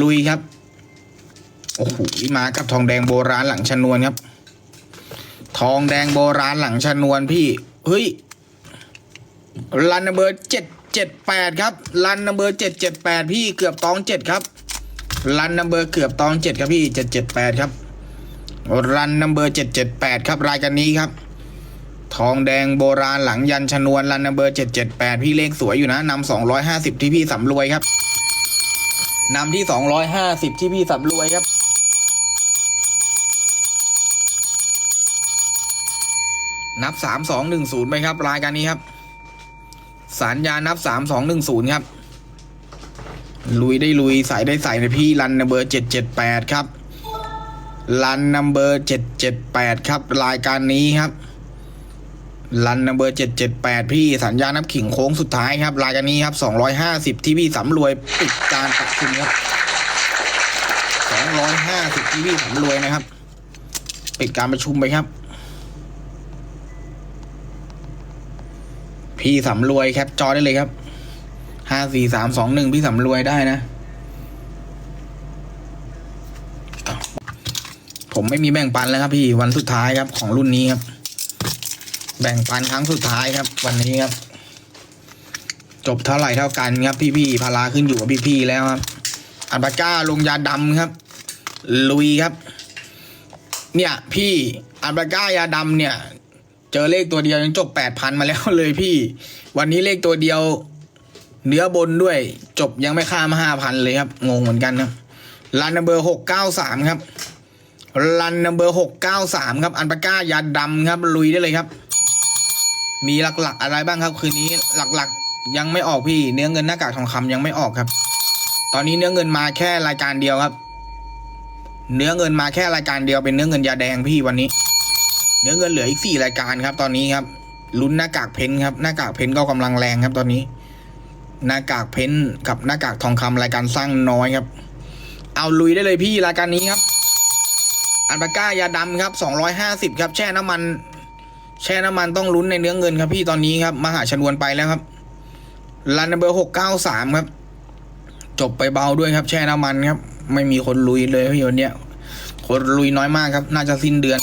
ลุยครับ โอ้โหมากับทองแดงโบราณหลังชนวนครับ ทองแดงโบราณหลังชนวนพี่ เฮ้ยรันนัมเบอร์เจ็ดเจ็ดแปดครับรันนัมเบอร์เจ็ดเจ็ดแปดพี่เกือบตองเจ็ดครับรันนัมเบอร์เกือบตองเจ็ดครับพี่เจ็ดเจ็ดแปดครับรันนัมเบอร์เจ็ดเจ็ดแปดครับรายการนี้ครับทองแดงโบราณหลังยันชนวนรันนัมเบอร์เจ็ดเจ็ดแปดพี่เลขสวยอยู่นะนำสองร้อยห้าสิบที่พี่สำรวยครับ นำที่สองร้อยห้าสิบที่พี่สำรวยครับ นับสามสองหนึ่งศูนย์ไปครับ รายการนี้ครับ สัญญานับสามสองหนึ่งศูนย์ครับ ลุยได้ลุยใส่ได้ใส่ในพี่รันนัมเบอร์เจ็ดเจ็ดแปดครับรันนัมเบอร์เจ็ดเจ็ดแปดครับ รายการนี้ครับ รันนัมเบอร์เจ็ดเจ็ดแปดพี่สัญญาณนับขิงโค้งสุดท้ายครับรายการนี้ครับสองร้อยห้าสิบที่พี่สำรวยปิดการประชุมครับสองร้อยห้าสิบที่พี่สำรวยนะครับปิดการประชุมไปครับ พี่สำรวยแคปจอได้เลยครับห้าสี่สามสองหนึ่งพี่สำรวยได้นะ ผมไม่มีแบ่งปันแล้วครับพี่วันสุดท้ายครับของรุ่นนี้ครับ แบ่งปันครั้งสุดท้ายครับ วันนี้ครับ จบเท่าไหร่เท่ากันครับ พี่ๆพาราขึ้นอยู่กับพี่ๆแล้วครับอัลปาก้าลงยาดำครับ ลุยครับ เนี่ย พี่อัลปาก้ายาดำเนี่ย เจอเลขตัวเดียวยังจบแปดพันมาแล้วเลยพี่ วันนี้เลขตัวเดียว เนื้อบนด้วย จบยังไม่ข้ามห้าพันเลยครับ งงเหมือนกันครับรันเบอร์หกเก้าสามครับรันนัมเบอร์หกเก้าสามครับ อันปาก้ายาดำครับ ลุยได้เลยครับ มีหลักๆ อะไรบ้างครับคืนนี้หลักๆ ยังไม่ออกพี่ เนื้อเงินหน้ากากทองคำยังไม่ออกครับ ตอนนี้เนื้อเงินมาแค่รายการเดียวครับ เนื้อเงินมาแค่รายการเดียวเป็นเนื้อเงินยาแดงพี่วันนี้ เนื้อเงินเหลืออีกสี่รายการครับ ตอนนี้ครับลุ้นหน้ากากเพ้นท์ครับหน้ากากเพ้นท์ก็กำลังแรงครับ ตอนนี้ หน้ากากเพ้นท์กับหน้ากากทองคำรายการสร้างน้อยครับ เอาลุยได้เลยพี่รายการนี้ครับ อันปาก้ายาดำครับสองร้อยห้าสิบครับแช่น้ำมัน แช่น้ำมันต้องลุ้นในเนื้อเงินครับพี่ตอนนี้ครับมหาชนวนไปแล้วครับรันเบอร์หกเก้าสามครับ จบไปเบาด้วยครับ แช่น้ำมันครับ ไม่มีคนลุยเลยพี่วันเนี้ยคนลุยน้อยมากครับ น่าจะสิ้นเดือน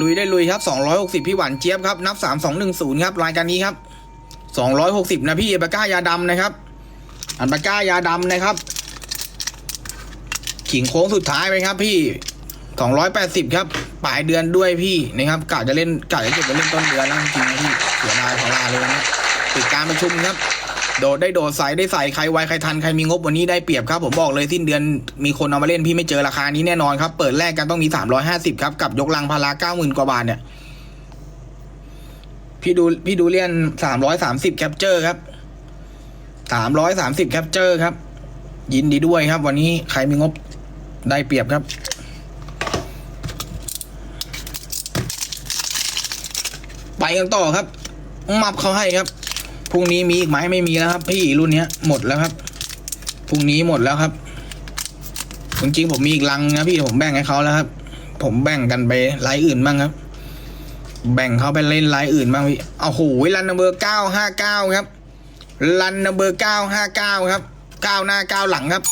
ลุยได้ลุยครับสองร้อยหกสิบพี่หวานเจี๊ยบครับนับสามสองหนึ่งศูนย์ครับรายการนี้ครับสองร้อยหกสิบนะพี่อันปาก้ายาดำนะครับอันปาก้ายาดำนะครับ ขิงโค้งสุดท้ายไปครับ พี่สองร้อยแปดสิบครับ ปลายเดือนด้วยพี่นะครับกะจะเล่นกะจะเก็บไปเล่นต้นเดือนแล้วจริงๆนะพี่เสียดายขอลาเลยนะปิดการประชุมครับโดดได้โดดใส่ได้ใส่ใครไวใครทันใครมีงบวันนี้ได้เปรียบครับผมบอกเลยสิ้นเดือนมีคนเอามาเล่นพี่ไม่เจอราคานี้แน่นอนครับ เปิดแรกกันต้องมีสามร้อยห้าสิบครับ กับยกลังพาราเก้าหมื่นกว่าบาทเนี่ย พี่ดูพี่ดูเลียนสามร้อยสามสิบแคปเจอร์ครับสามร้อยสามสิบแคปเจอร์ครับ ยินดีด้วยครับ วันนี้ใครมีงบได้เปรียบครับ ไป กันต่อครับ มับเขาให้ครับพรุ่งนี้มีอีกไหมไม่มีแล้วครับ พี่รุ่นเนี้ยหมดแล้วครับพรุ่งนี้หมดแล้วครับจริงๆผมมีอีกลังนะพี่ผมแบ่งให้เขาแล้วครับ ผมแบ่งกันไปไลน์อื่นบ้างครับ แบ่งเขาไปเล่นไลน์อื่นบ้างพี่เอาโหรันนัมเบอร์เก้าห้าเก้าครับรันนเบอร์เก้าห้าเก้าครับเก้าหน้าเก้าหลังครับ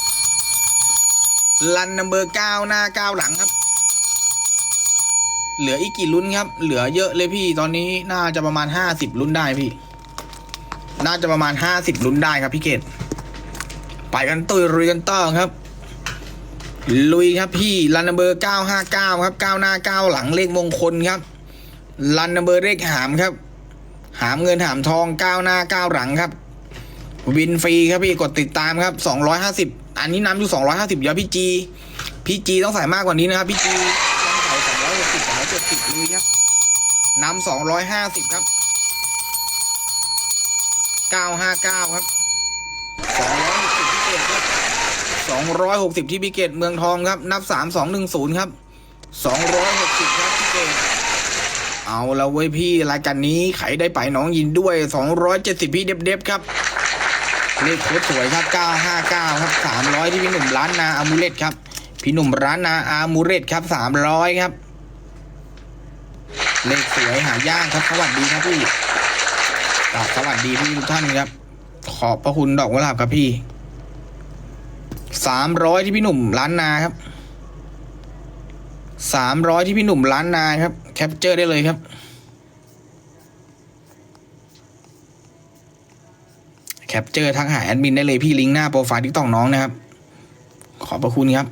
รันนเบอร์เก้าหน้าเก้าหลังครับ เหลืออีกกี่ลุ้นครับ เหลือเยอะเลยพี่ ตอนนี้น่าจะประมาณห้าสิบลุ้นได้พี่ น่าจะประมาณห้าสิบลุ้นได้ครับพี่เกดไปกันตุยรุยกันต่อครับ ลุยครับพี่รันเบอร์เก้าห้าเก้าครับเก้าหน้าเก้าหลังเลขมงคลครับรันเบอร์เลขหามครับ หามเงินหามทองเก้าหน้าเก้าหลังครับ วินฟรีครับพี่กดติดตามครับสองร้อยห้าสิบอันนี้นำอยู่สองร้อยห้าสิบเดี๋ยวพี่จี พี่จีต้องใส่มากกว่านี้นะครับพี่จี จ็ดสิบเลยครับนำสองร้อยห้าสิบครับเก้าห้าเก้าครับสองร้อยหกสิบที่เกตครับสองร้อยหกสิบที่พี่เกตเมืองทองครับ นับสามสองหนึ่งศูนย์ครับสองร้อยหกสิบครับพี่เกตเอาละเว้ยพี่รายการนี้ไขได้ไปน้องยินด้วย270พี่เด็บเด็บๆครับเลขโคตรสวยครับ 959 ครับ 300 ที่พี่หนุ่มร้านนาอามูเลตครับ พี่หนุ่มร้านนาอามูเลตครับ 300 ครับ เลขสวยหายากครับสวัสดีครับพี่กราบสวัสดีพี่ทุกท่านครับ ขอบพระคุณดอกกุหลาบครับพี่สามร้อยที่พี่หนุ่มล้านนาครับสามร้อยที่พี่หนุ่มล้านนาครับ แคปเจอร์ได้เลยครับ แคปเจอร์ทักหาแอดมินได้เลยพี่ลิงก์หน้าโปรไฟล์ทิกตอกน้องนะครับ ขอบพระคุณครับ